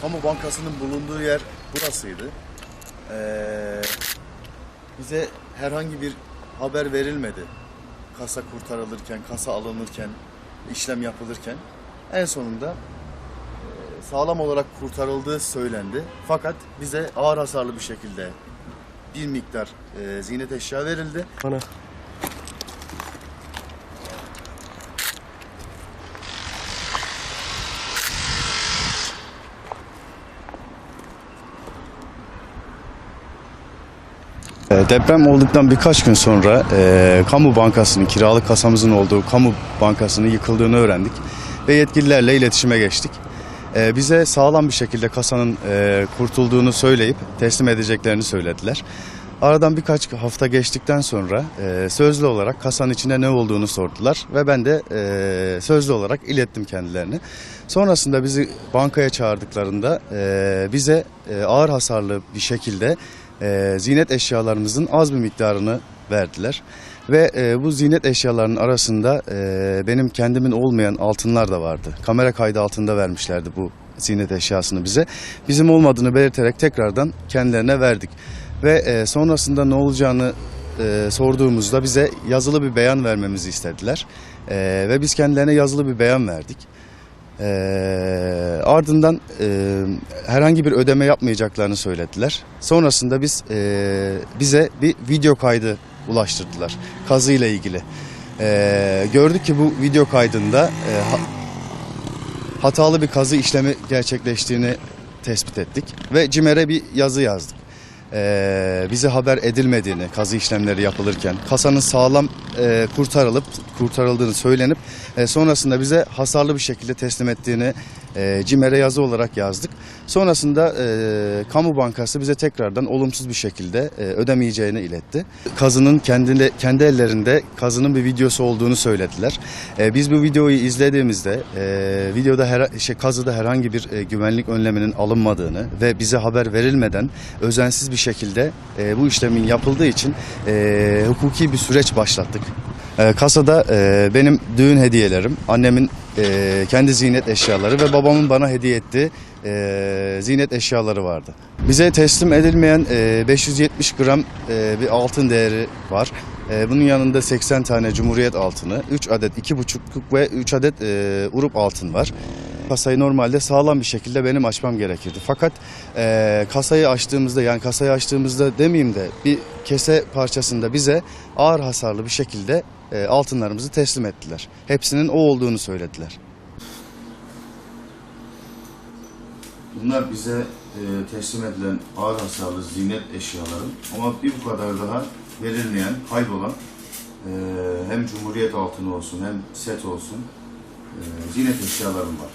Kamu Bankası'nın bulunduğu yer burasıydı. Ee, bize herhangi bir haber verilmedi. Kasa kurtarılırken, kasa alınırken, işlem yapılırken. En sonunda e, sağlam olarak kurtarıldığı söylendi. Fakat bize ağır hasarlı bir şekilde bir miktar e, ziynet eşya verildi. Bana. Deprem olduktan birkaç gün sonra e, kamu bankasının, kiralık kasamızın olduğu kamu bankasının yıkıldığını öğrendik ve yetkililerle iletişime geçtik. E, bize sağlam bir şekilde kasanın e, kurtulduğunu söyleyip teslim edeceklerini söylediler. Aradan birkaç hafta geçtikten sonra e, sözlü olarak kasanın içinde ne olduğunu sordular ve ben de e, sözlü olarak ilettim kendilerini. Sonrasında bizi bankaya çağırdıklarında e, bize e, ağır hasarlı bir şekilde e, ziynet eşyalarımızın az bir miktarını verdiler. Ve e, bu ziynet eşyalarının arasında e, benim kendimin olmayan altınlar da vardı. Kamera kaydı altında vermişlerdi bu ziynet eşyasını bize. Bizim olmadığını belirterek tekrardan kendilerine verdik. Ve e, sonrasında ne olacağını e, sorduğumuzda bize yazılı bir beyan vermemizi istediler. E, ve biz kendilerine yazılı bir beyan verdik. Ee, ardından e, herhangi bir ödeme yapmayacaklarını söylediler. Sonrasında biz e, bize bir video kaydı ulaştırdılar kazıyla ilgili. Ee, gördük ki bu video kaydında e, ha- hatalı bir kazı işlemi gerçekleştiğini tespit ettik ve CİMER'e bir yazı yazdık. Ee, bize haber edilmediğini kazı işlemleri yapılırken kasanın sağlam e, kurtarılıp kurtarıldığını söylenip e, sonrasında bize hasarlı bir şekilde teslim ettiğini e, CİMER'e yazı olarak yazdık. Sonrasında e, kamu bankası bize tekrardan olumsuz bir şekilde e, ödemeyeceğini iletti. Kazının kendine, kendi ellerinde kazının bir videosu olduğunu söylediler. E, biz bu videoyu izlediğimizde e, videoda her, şey, kazıda herhangi bir e, güvenlik önleminin alınmadığını ve bize haber verilmeden özensiz bir şekilde e, bu işlemin yapıldığı için e, hukuki bir süreç başlattık. E, kasada e, benim düğün hediyelerim, annemin e, kendi ziynet eşyaları ve babamın bana hediye ettiği e, ziynet eşyaları vardı. Bize teslim edilmeyen e, 570 gram e, bir altın değeri var. E, bunun yanında 80 tane Cumhuriyet altını, 3 adet 2,5'luk ve 3 adet e, urup altın var. Kasayı normalde sağlam bir şekilde benim açmam gerekirdi. Fakat e, kasayı açtığımızda yani kasayı açtığımızda demeyeyim de bir kese parçasında bize ağır hasarlı bir şekilde e, altınlarımızı teslim ettiler. Hepsinin o olduğunu söylediler. Bunlar bize e, teslim edilen ağır hasarlı ziynet eşyaların ama bir bu kadar daha verilmeyen, kaybolan e, hem Cumhuriyet altını olsun hem set olsun e, ziynet eşyalarım var.